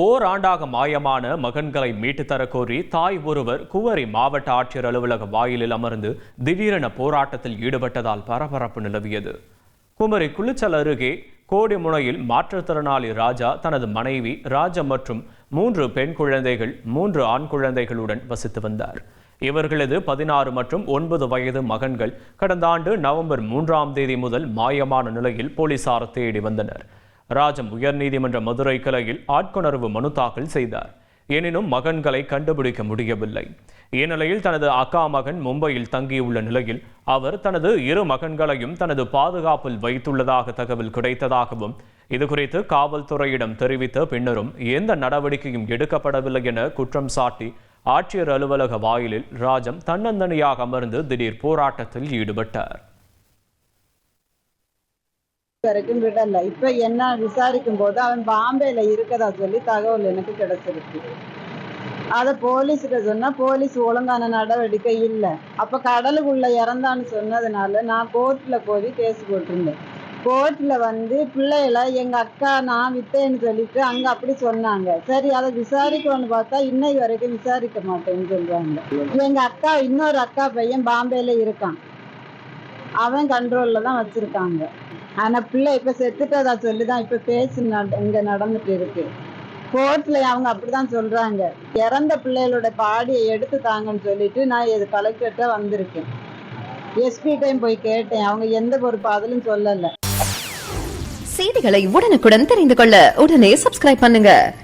ஓராண்டாக மாயமான மகன்களை மீட்டு தரக்கோரி தாய் ஒருவர் குவரி மாவட்ட ஆட்சியர் அலுவலக வாயிலில் அமர்ந்து திடீரென போராட்டத்தில் ஈடுபட்டதால் பரபரப்பு நிலவியது. குமரி குளிச்சல் அருகே கோடிமுனையில் மாற்றுத்திறனாளி ராஜா தனது மனைவி ராஜா மற்றும் மூன்று பெண் குழந்தைகள் மூன்று ஆண் குழந்தைகளுடன் வசித்து வந்தார். இவர்களது பதினாறு மற்றும் ஒன்பது வயது மகன்கள் கடந்த ஆண்டு நவம்பர் மூன்றாம் தேதி முதல் மாயமான நிலையில் போலீசார் தேடி வந்தனர். ராஜம் உயர்நீதிமன்ற மதுரை கிளையில் ஆட்கொணர்வு மனு தாக்கல் செய்தார். எனினும் மகன்களை கண்டுபிடிக்க முடியவில்லை. இந்நிலையில் தனது அக்கா மகன் மும்பையில் தங்கியுள்ள நிலையில் அவர் தனது இரு மகன்களையும் தனது பாதுகாப்பில் வைத்துள்ளதாக தகவல் கிடைத்ததாகவும் இதுகுறித்து காவல்துறையிடம் தெரிவித்த பின்னரும் எந்த நடவடிக்கையும் எடுக்கப்படவில்லை என குற்றம் சாட்டி ஆட்சியர் அலுவலக வாயிலில் ராஜம் தன்னந்தனியாக அமர்ந்து திடீர் போராட்டத்தில் ஈடுபட்டார். வரைக்கும் விடல இப்ப என்ன விசாரிக்கும் போது அவன் பாம்பேல இருக்கதா சொல்லி தகவல் எனக்கு கிடைச்சிருக்கு. அத போலீஸ்கிட்ட சொன்னா போலீஸ் ஒழுங்கான நடவடிக்கை இல்லை. அப்ப கடலுக்குள்ள இறந்தான்னு சொன்னதுனால நான் கோர்ட்ல போய் கேஸ் போட்டிருந்தேன். கோர்ட்ல வந்து பிள்ளைகளை எங்க அக்கா நான் வித்தேன்னு சொல்லிட்டு அங்க அப்படி சொன்னாங்க. சரி அதை விசாரிக்கணும்னு பார்த்தா இன்னை வரைக்கும் விசாரிக்க மாட்டேன்னு சொல்றாங்க. எங்க அக்கா இன்னொரு அக்கா பையன் பாம்பேல இருக்கான். அவன் கண்ட்ரோலில் தான் வச்சுருக்காங்க. ஆனால் பிள்ளை இப்போ செத்துட்டதா சொல்லிதான் இப்போ பேச்சு நட- இங்கே நடந்துட்டு இருக்கு. கோர்ட்டில் அவங்க அப்படிதான் சொல்கிறாங்க இறந்த பிள்ளைகளோட பாடியை எடுத்து தாங்கன்னு சொல்லிட்டு நான் இது கலெக்டர்கிட்ட வந்திருக்கேன். எஸ்பி டைம் போய் கேட்டேன். அவங்க எந்த ஒரு பதிலும் சொல்லலை. செய்திகளை உடனுக்குடன் தெரிந்து கொள்ள உடனே சப்ஸ்கிரைப் பண்ணுங்க.